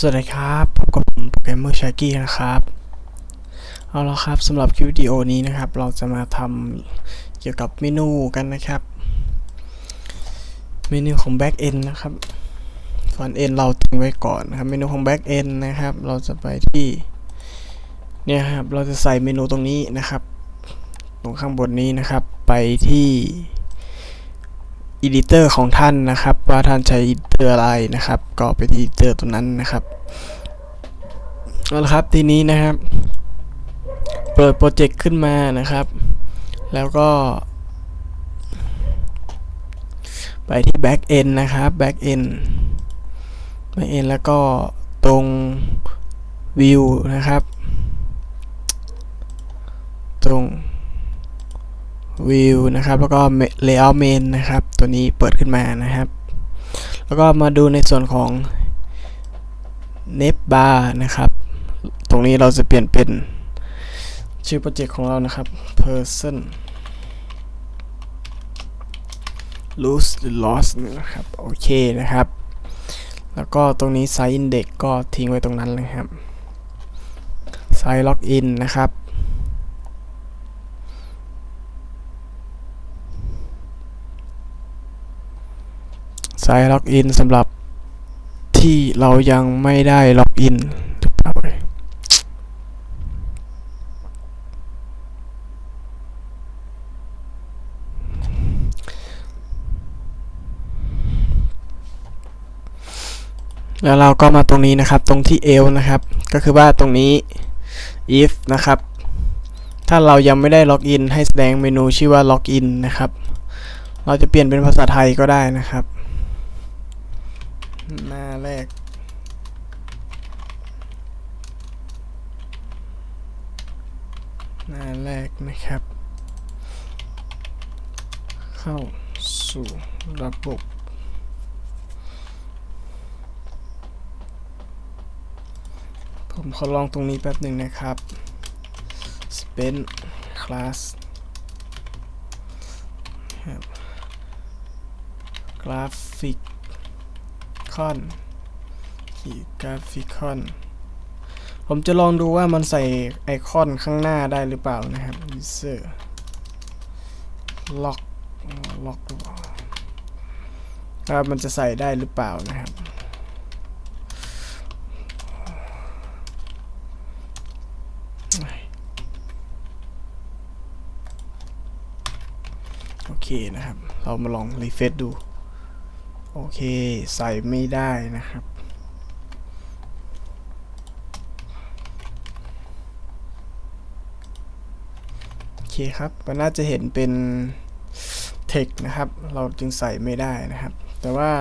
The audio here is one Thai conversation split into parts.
สวัสดีครับพบกับผมโปรแกรมเมอร์ชากี้นะครับ เอาละครับสำหรับคลิปวิดีโอนี้นะครับ เราจะมาทำเกี่ยวกับเมนูกันนะครับ เมนูของ Back End นะครับ Front End เราทิ้งไว้ก่อนนะครับ เมนูของ Back End นะครับ เราจะไปที่เนี่ยครับ เราจะใส่เมนูตรงนี้นะครับ ตรงข้างบนนี้นะครับ ไปที่ editor ของท่านนะครับ ว่าท่านใช้ editor อร์อะไรนะครับ ก็ไปที่ editor ตัวนั้นนะครับเอาละครับทีนี้นะครับ เปิดโปรเจกต์ขึ้นมานะครับ แล้วก็ ไปที่ back end นะครับ back end back end แล้วก็ตรง view นะครับ ตรง view นะครับ แล้วก็ layout main นะครับ ตัวนี้เปิดขึ้นมานะครับ แล้วก็มาดูในส่วนของ net bar นะครับ ตรงนี้เราจะเปลี่ยนเป็นชื่อโปรเจกต์ของเรานะครับ person lose loss นะครับ โอเคนะครับ แล้วก็ตรงนี้ site index ก็ทิ้งไว้ตรงนั้นเลยครับ site login นะครับ สายล็อกอินสำหรับที่เรายังไม่ได้ล็อกอินหรือเปล่าเอ่ยแล้วเราก็มาตรงนี้นะครับตรงที่เอลนะครับ ก็คือว่าตรงนี้ if นะครับ ถ้าเรายังไม่ได้ล็อกอินให้แสดงเมนูชื่อว่าล็อกอินนะครับ เราจะเปลี่ยนเป็นภาษาไทยก็ได้นะครับ หน้าแรก หน้าแรกนะครับ เข้าสู่ระบบผมขอลองตรงนี้แป๊บหนึ่งนะครับ spend class graphic คอนขีดกราฟิคอน ผมจะลองดูว่ามันใส่ไอคอนข้างหน้าได้หรือเปล่านะครับ user lock lock ว่ามันจะใส่ได้หรือเปล่านะครับ โอเคนะครับ เรามาลองรีเฟซดู โอเค ใส่ไม่ได้นะครับ โอเคครับมันน่าจะเห็นเป็น text นะครับ เราจึงใส่ไม่ได้นะครับ แต่ว่า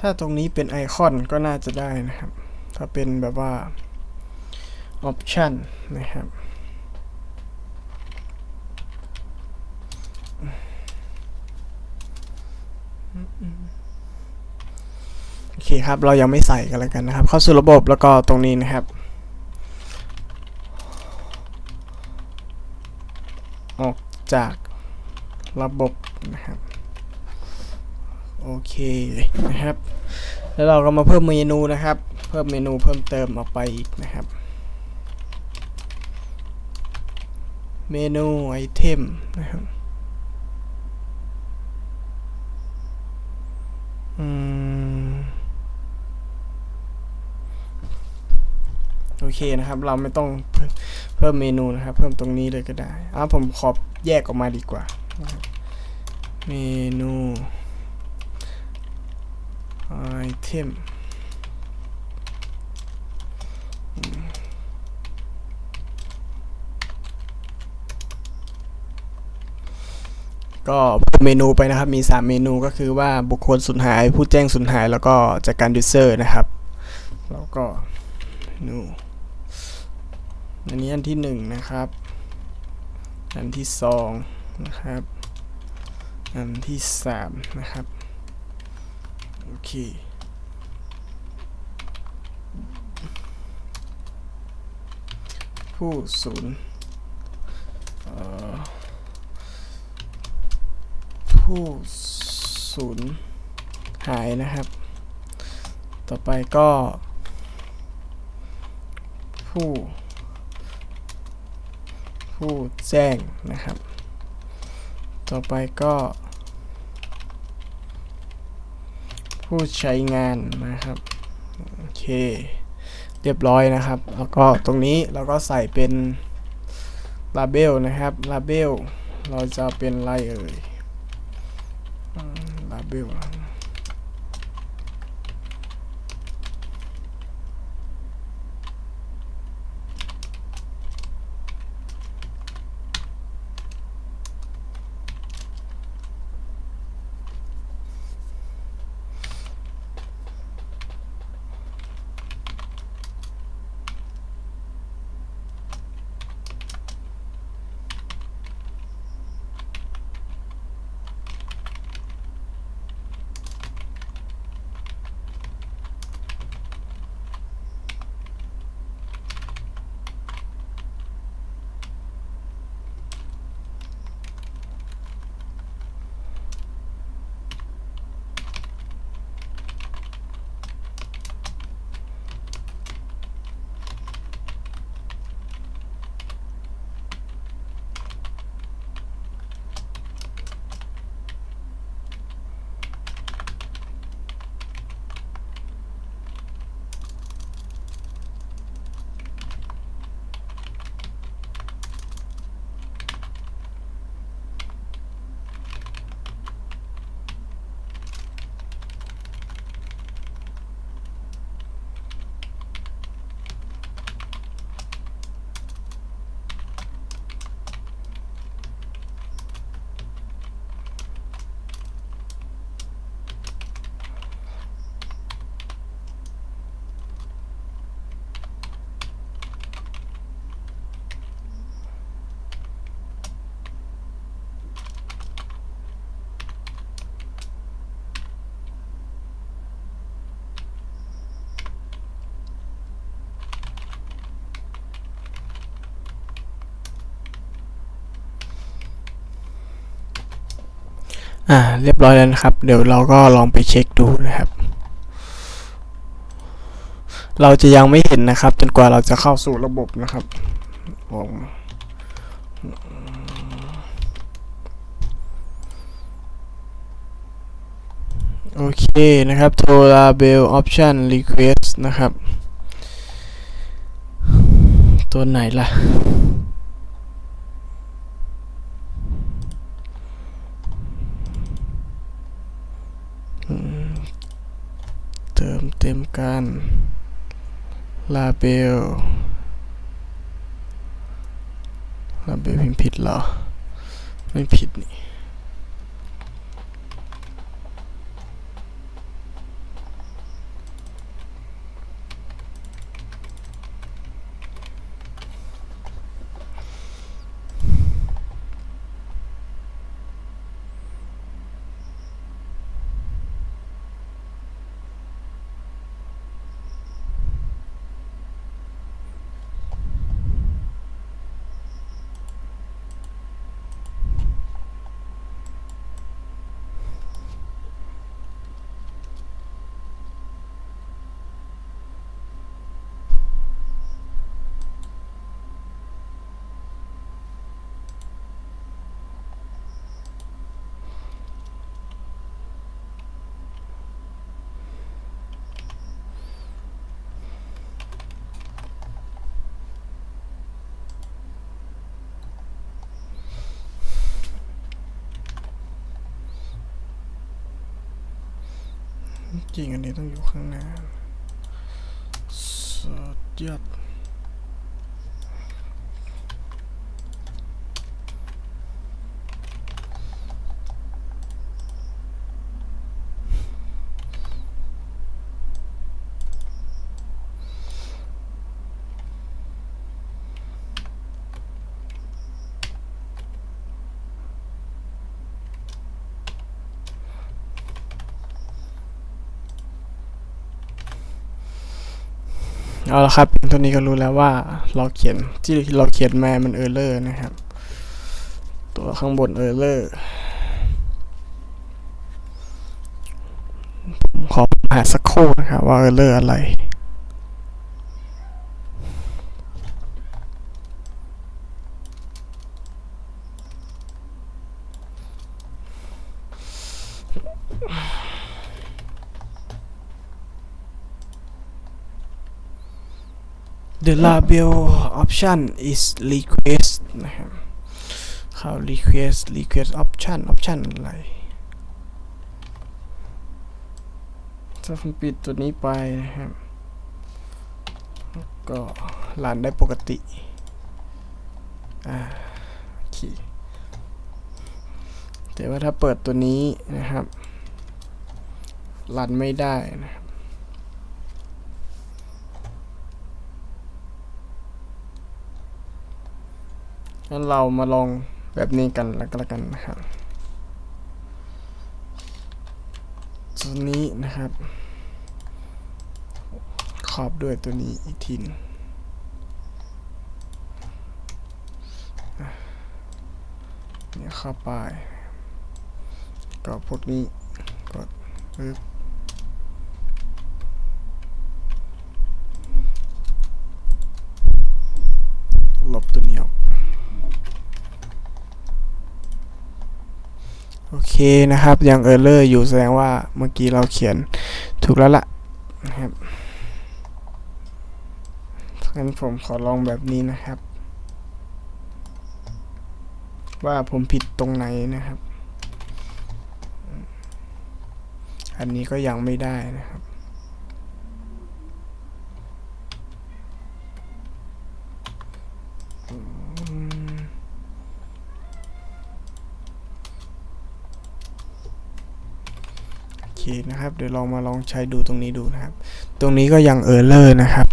ถ้าตรงนี้เป็นไอคอนก็น่าจะได้นะครับ ถ้าเป็นแบบว่า option นะครับ โอเค ครับ เรายังไม่ใส่กันแล้วกันนะครับ เข้าสู่ระบบแล้วก็ตรงนี้นะครับ ออกจากระบบนะครับ โอเคนะครับ แล้วเราก็มาเพิ่มเมนูนะครับ เพิ่มเมนูเพิ่มเติมออกไปอีกนะครับ เมนูไอเทมนะครับ อืมโอ เคนะครับ เราไม่ต้องเพิ่มเมนูนะครับ เพิ่มตรงนี้เลยก็ได้อ่าผมขอแยกออกมาดีกว่า เมนูไอเทมก็เพิ่มเมนูไปนะครับมี 3 เมนูก็คือว่าบุคคลสูญหาย ผู้แจ้งสูญหาย แล้วก็จากการยูเซอร์นะครับ แล้วก็เมนู อันนี้อันที่หนึ่งนะครับ อันที่สองนะครับ อันที่สามนะครับ โอเคผู้ศูนย์ผู้ศูนย์หายนะครับ ต่อไปก็ ผู้ ผู้แจ้งนะครับ ต่อไปก็ ผู้ใช้งานนะครับ โอเค เรียบร้อยนะครับ แล้วก็ตรงนี้เราก็ใส่เป็น label นะครับ label เราจะเป็นไรเอ่ยอืม label อ่าเรียบร้อยแล้วนะครับ เดี๋ยวเราก็ลองไปเช็คดูนะครับ เราจะยังไม่เห็นนะครับ จนกว่าเราจะเข้าสู่ระบบนะครับผมโอเคนะครับ t o l a b e l option request นะครับ ตัวไหนล่ะ เติมเต็มกัน ลาเบลลาเบลพิมพ์ผิดเหรอ ไม่ผิดนี่ จริงอันนี้ต้องอยู่ข้างหน้าสุดยอด เอาละครับเพียงเท่านี้ก็รู้แล้วว่าเราเขียนที่เราเขียนมามันเออร์เลอร์นะครับ ตัวข้างบนเออร์เลอร์ผมขอหาสักครู่นะครับว่าเออร์เลอร์อะไร The label option is request นะครับเขา request request option option อะไรถ้าผมปิดตัวนี้ไปนะครับ ก็รันได้ปกติ อ่าโอเคแต่ว่าถ้าเปิดตัวนี้นะครับรันไม่ได้นะครับ งั้นเรามาลองแบบนี้กันแล้วก็แล้วกันนะครับตัวนี้นะครับ ขอบด้วยตัวนี้อีกทีนึงอะเนี่ยเข้าไปก็พวกนี้กดปึ๊บลบตัวนี้ออก โอเค นะครับ ยังเออร์เลอร์อยู่แสดงว่าเมื่อกี้เราเขียนถูกแล้วล่ะนะครับงั้นผมขอลองแบบนี้นะครับ ว่าผมผิดตรงไหนนะครับ อันนี้ก็ยังไม่ได้นะครับ อืม โอ เคนะครับเดี๋ยวลองมาลองใช้ดูตรงนี้ดูนะครับ ตรงนี้ก็ยังเออร์เลอร์นะครับ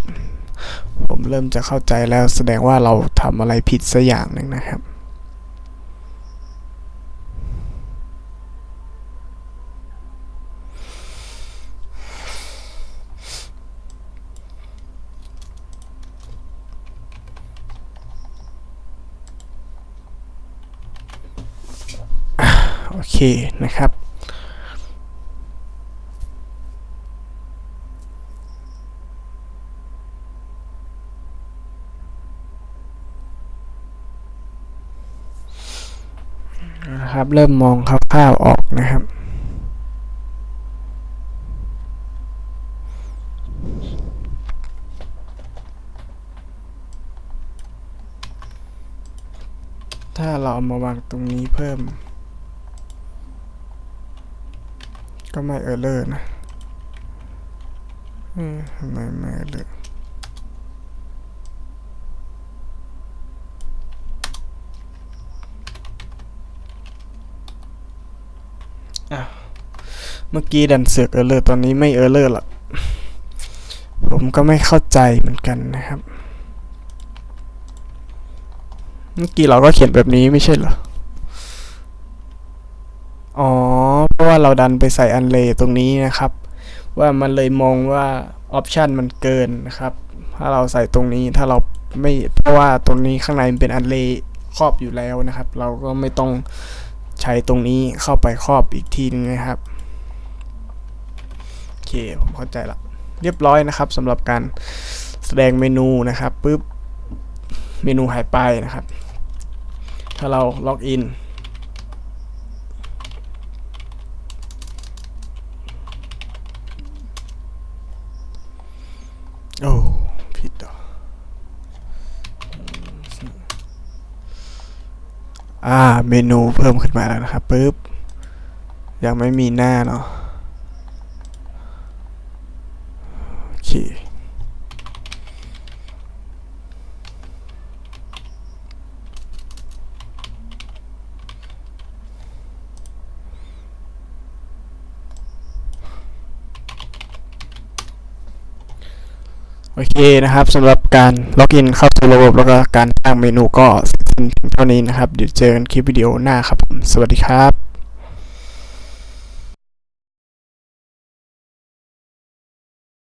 ผมเริ่มจะเข้าใจแล้วแสดงว่าเราทำอะไรผิดสักอย่างหนึ่งนะครับโอเคนะครับ นะครับ เริ่มมองคร่าวๆออกนะครับ ถ้าเราเอามาวางตรงนี้เพิ่ม ก็ไม่เออร์เลอร์นะอืมทำไมไม่เออร์เลอร์ เมื่อกี้ดันเสือกเออร์เลอร์ตอนนี้ไม่เออร์เลอร์ละผมก็ไม่เข้าใจเหมือนกันนะครับ เมื่อกี้เราก็เขียนแบบนี้ไม่ใช่เหรอ อ๋อ เพราะว่าเราดันไปใส่อันเลตรงนี้นะครับ ว่ามันเลยมองว่าออปชันมันเกินนะครับ ถ้าเราใส่ตรงนี้ถ้าเราไม่เพราะว่าตรงนี้ข้างในมันเป็นอันเลครอบอยู่แล้วนะครับ เราก็ไม่ต้องใช้ตรงนี้เข้าไปครอบอีกทีนึงนะครับ เคผมเข้าใจละเรียบร้อยนะครับสำหรับการแสดงเมนูนะครับปุ๊บเมนูหายไปนะครับ ถ้าเราล็อกอินโอ้ผิดเหรออ่าเมนูเพิ่มขึ้นมาแล้วนะครับปุ๊บยังไม่มีหน้าเนาะ โอเคนะครับสำหรับการล็อกอินเข้าสู่ระบบแล้วก็การสร้างเมนูก็เสร็จสิ้นเพียงเท่านี้นะครับ เดี๋ยวเจอกันคลิปวิดีโอหน้าครับ สวัสดีครับ